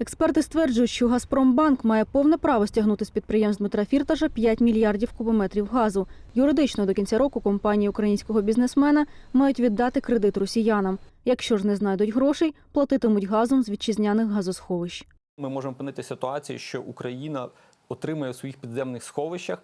Експерти стверджують, що Газпромбанк має повне право стягнути з підприємств Дмитра Фірташа 5 мільярдів кубометрів газу. Юридично до кінця року компанії українського бізнесмена мають віддати кредит росіянам. Якщо ж не знайдуть грошей, платитимуть газом з вітчизняних газосховищ. Ми можемо опинити ситуацію, що Україна отримує в своїх підземних сховищах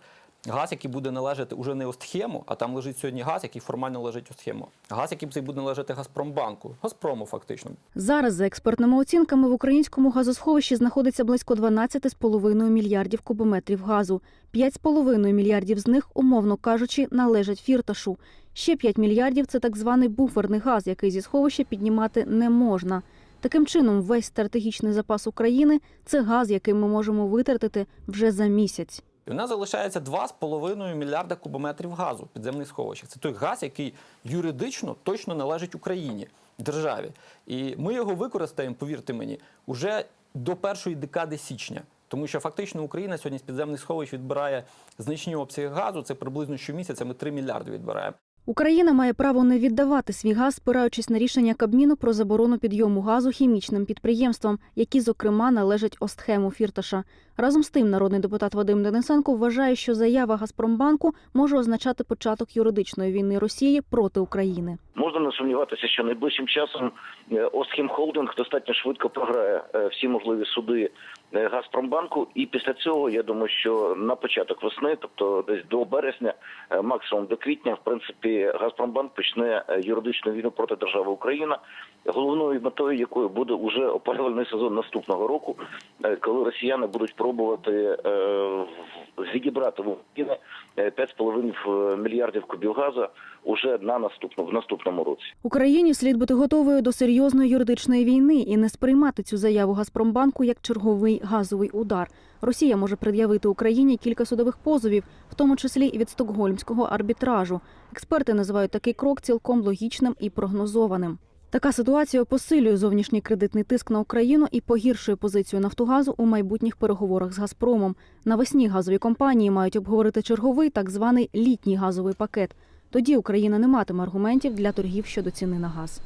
газ, який буде належати уже не Остхему, а там лежить сьогодні газ, який формально лежить Остхему. Газ, який буде належати Газпромбанку, Газпрому фактично. Зараз, за експертними оцінками, в українському газосховищі знаходиться близько 12,5 мільярдів кубометрів газу. 5,5 мільярдів з них, умовно кажучи, належать фірташу. Ще 5 мільярдів це так званий буферний газ, який зі сховища піднімати не можна. Таким чином, весь стратегічний запас України це газ, який ми можемо витратити вже за місяць. І в нас залишається 2,5 мільярда кубометрів газу в підземних сховищах. Це той газ, який юридично точно належить Україні, державі. І ми його використаємо, повірте мені, уже до першої декади січня. Тому що фактично Україна сьогодні з підземних сховищ відбирає значні обсяги газу. Це приблизно щомісяця ми 3 мільярди відбираємо. Україна має право не віддавати свій газ, спираючись на рішення Кабміну про заборону підйому газу хімічним підприємствам, які, зокрема, належать Остхему Фірташа. Разом з тим, народний депутат Вадим Денисенко вважає, що заява Газпромбанку може означати початок юридичної війни Росії проти України. Можна не сумніватися, що найближчим часом е, Остхім Холдинг достатньо швидко програє е, всі можливі суди е, Газпромбанку. І після цього я думаю, що на початок весни, тобто десь до березня, максимум до квітня, в принципі, Газпромбанк почне е, юридичну війну проти держави Україна, головною метою якої буде уже опалювальний сезон наступного року, е, коли росіяни будуть пробувати е, відібрати в України е, 5,5 мільярдів кубів газу уже на наступну в наступному році. Україні слід бути готовою до серйозної юридичної війни і не сприймати цю заяву Газпромбанку як черговий газовий удар. Росія може пред'явити Україні кілька судових позовів, в тому числі і від стокгольмського арбітражу. Експерти називають такий крок цілком логічним і прогнозованим. Така ситуація посилює зовнішній кредитний тиск на Україну і погіршує позицію Нафтогазу у майбутніх переговорах з Газпромом. Навесні газові компанії мають обговорити черговий так званий літній газовий пакет. Тоді Україна не матиме аргументів для торгів щодо ціни на газ.